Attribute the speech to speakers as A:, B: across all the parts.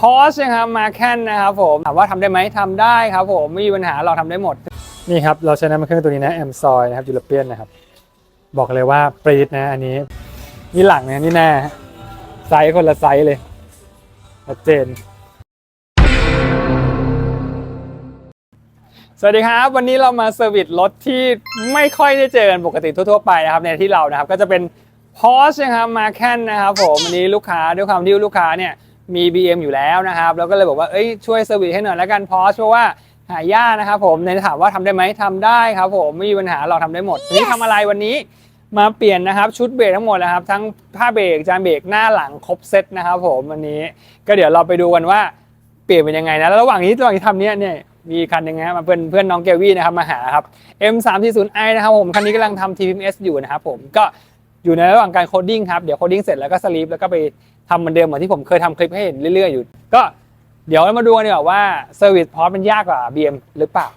A: พอชนะครับมาแค่นนะครับผมถามว่าทำได้ไหมทำได้ครับผมไม่มีปัญหาเราทำได้หมด นี่ครับ เราใช้น้ำมันเครื่องตัวนี้นะแอมซอยนะครับยูโรเปียนนะครับ บอกเลยว่าปรีดนะอันนี้ นี่หลังเนี่ยนี่หน้าไซส์คนละไซส์เลยชัดเจนสวัสดีครับ วันนี้เรามาเซอร์วิสรถที่ไม่ค่อยได้เจอกันปกติทั่วๆไปนะครับในที่เรานะครับก็จะเป็น Porsche นะครับมาแค่นนะครับผมวันนี้ลูกค้าด้วยความที่ลูกค้าเนี่ย มี BM อยู่แล้วนะครับ แล้วก็เลยบอกว่าเอ้ยช่วยเซอร์วิสให้หน่อยแล้วกัน Porsche เพราะว่าหายากนะครับผมในถามว่าทำได้ไหมทำได้ครับผมไม่มีปัญหาเราทำได้หมดทีนี้ทำอะไรวันนี้มาเปลี่ยนนะครับชุดเบรกทั้งหมดนะครับ ทั้งผ้าเบรกจานเบรกหน้าหลังครบเซตนะครับผมวันนี้ก็เดี๋ยวเราไปดูกันว่าเปลี่ยนเป็นยังไงนะแล้วระหว่างนี้ระหว่างที่ทำเนี้ยเนี่ยมีคันหนึงนะมาเพื่อนเพื่อนน้องเกวี่นะครับมาหาครับ M340i นะครับผมคันนี้กำลังทำ TPMS อยู่นะครับผมก็ อยู่ในระหว่างการโคดดิ้งครับ เดี๋ยวโคดดิ้งเสร็จแล้วก็สลีปแล้วก็ไปทำเหมือนเดิมเหมือนที่ผมเคยทำคลิปให้เห็นเรื่อยๆอยู่ ก็เดี๋ยวมาดูกันดีกว่าว่าเซอร์วิสพอสมันยากกว่า BM หรือเปล่า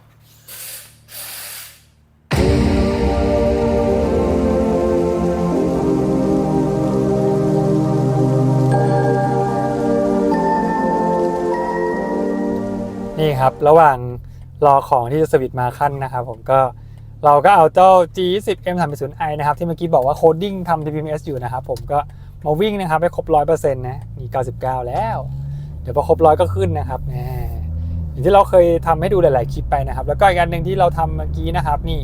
A: นี่ครับ ระหว่างรอของที่จะสวิตมาขั้นนะครับผมก็ เราก็เอาเจ้า G10 M310i นะครับ ที่เมื่อกี้บอกว่าโคดดิ้งทำ TPMS อยู่นะครับ ผมก็มาวิ่งนะครับให้ครบ 100%นะมี 99 แล้ว เดี๋ยวพอครบร้อยก็ขึ้นนะครับแหมอย่างที่เราเคยทำให้ดูหลาย ๆ คลิปไปนะครับ แล้วก็อีกอันหนึ่งที่เราทำเมื่อกี้นะครับ นี่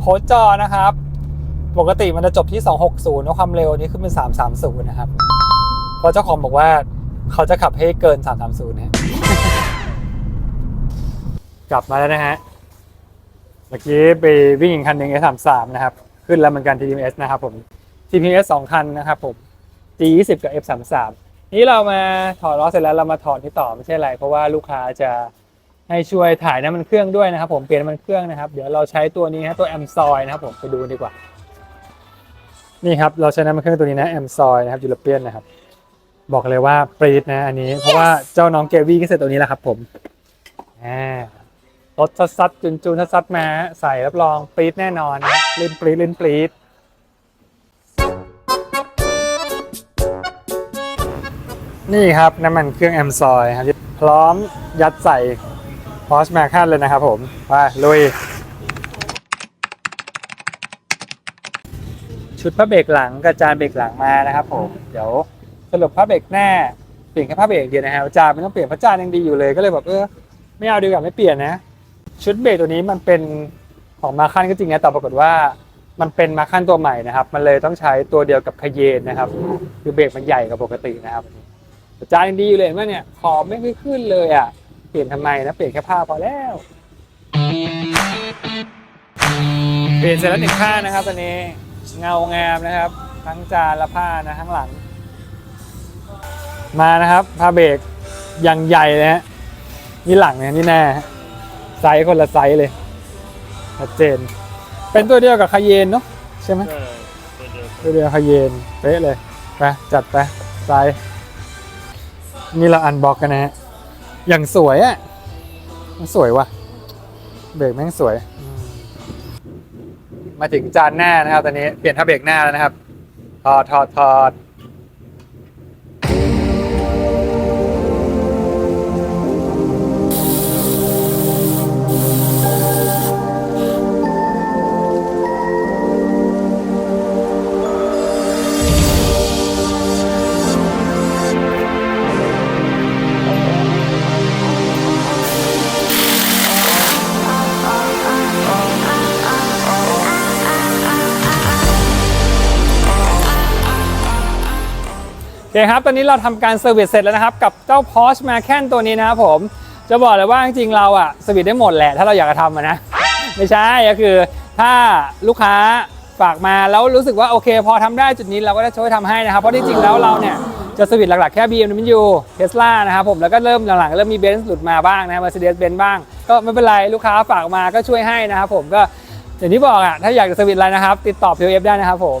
A: โคดจอนะครับ ปกติมันจะจบที่ 260แล้วความเร็วนี่ขึ้นเป็น 330 นะครับเพราะเจ้าของบอกว่าเขาจะขับให้เกิน 330นะกลับมาแล้วนะฮะ มื่อกี้ไปวิ่งอีกคันหนึ่ง S33 นะครับ ขึ้นแล้วเหมือนกัน TPS นะครับผม TPS 2 คันนะครับผม G20 กับ F33 นี่เรามาถอดล้อเสร็จแล้วเรามาถอดที่ต่อไม่ใช่อะไร เพราะว่าลูกค้าจะให้ช่วยถ่ายน้ำมันเครื่องด้วยนะครับผมเปลี่ยนน้ำมันเครื่องนะครับ เดี๋ยวเราใช้ตัวนี้นะตัว a m s o y นะครับผมไปดูดีกว่า นี่ครับเราใช้น้ำมันเครื่องตัวนี้นะ a m s o y นะครับยูโรเปียนนะครับ บอกเลยว่าปรีดนะอันนี้ เพราะว่าเจ้าน้องเกวี่ก็เสร็จตัวนี้แหละครับ ผมอ่า รถซัดจุนๆซัดๆมาใส่รับรองปรีดแน่นอนลื่นปรีดลื่นปรีดนี่ครับน้ำมันเครื่องแอมซอยครับพร้อมยัดใส่พอสแมคคันเลยนะครับผมไปลุย ชุดผ้าเบรกหลังกระจานเบรกหลังมานะครับผม เดี๋ยวสรุปผ้าเบรกหน้าเปลี่ยนแค่ผ้าเบรกเดียวนะครับจานไม่ต้องเปลี่ยนเพราะจานยังดีอยู่เลยก็เลยแบบเออไม่เอาดีกว่าไม่เปลี่ยนนะ ชุดเบรกตัวนี้มันเป็นของมาคันก็จริงนะแต่ปรากฏว่ามันเป็นมาคันตัวใหม่นะครับ มันเลยต้องใช้ตัวเดียวกับคาเยนนะครับ คือเบรกมันใหญ่กว่าปกตินะครับจานดีอยู่เลยเห็นไหมเนี่ยขอบไม่ค่อยขึ้นเลยอะ เปลี่ยนทำไมนะเปลี่ยนแค่ผ้าพอแล้ว เปลี่ยนเสร็จแล้วหนึ่งข้างนะครับตอนนี้เงางามนะครับ ทั้งจานและผ้านะข้งหลัง มานะครับผ้าเบรกอย่างใหญ่เลยฮะนี่หลังเนี่ยนี่หน้าฮะ ไซส์คนละไซส์เลยชัดเจน เป็นตัวเดียวกับคาเยนเนาะใช่ไหมตัวเดียวคาเยนเป๊ะเลยไปจัดไปไซส์นี่เราอันบ็อกกันนะฮะอย่างสวยอะ่ะมันสวยว่ะ เบรกแม่งสวยอืมมาถึงจานหน้านะครับ ตอนนี้เปลี่ยนท่าเบรกหน้าแล้วนะครับ ถอดถอดถอด เคครับ ตอนนี้เราทำการเซอร์วิสเสร็จแล้วนะครับ กับเจ้า Porsche Macan ตัวนี้นะครับผม จะบอกเลยว่าจริงๆเราอะเซอร์วิสได้หมดแหละ ถ้าเราอยากจะทำนะ ไม่ใช่ ก็คือถ้าลูกค้าฝากมาแล้วรู้สึกว่าโอเค พอทำได้จุดนี้เราก็จะช่วยทำให้นะครับ เพราะจริงๆแล้วเราเนี่ยจะเซอร์วิสหลักๆแค่ BMW Tesla นะครับผมแล้วก็เริ่มหลังๆเริ่มมี Benz หลุดมาบ้างนะ Mercedes Benz บ้าง ก็ไม่เป็นไรลูกค้าฝากมาก็ช่วยให้นะครับผมก็อย่างที่บอกอะถ้าอยากจะเซอร์วิสอะไรนะครับ ติดต่อ POF ได้นะครับผม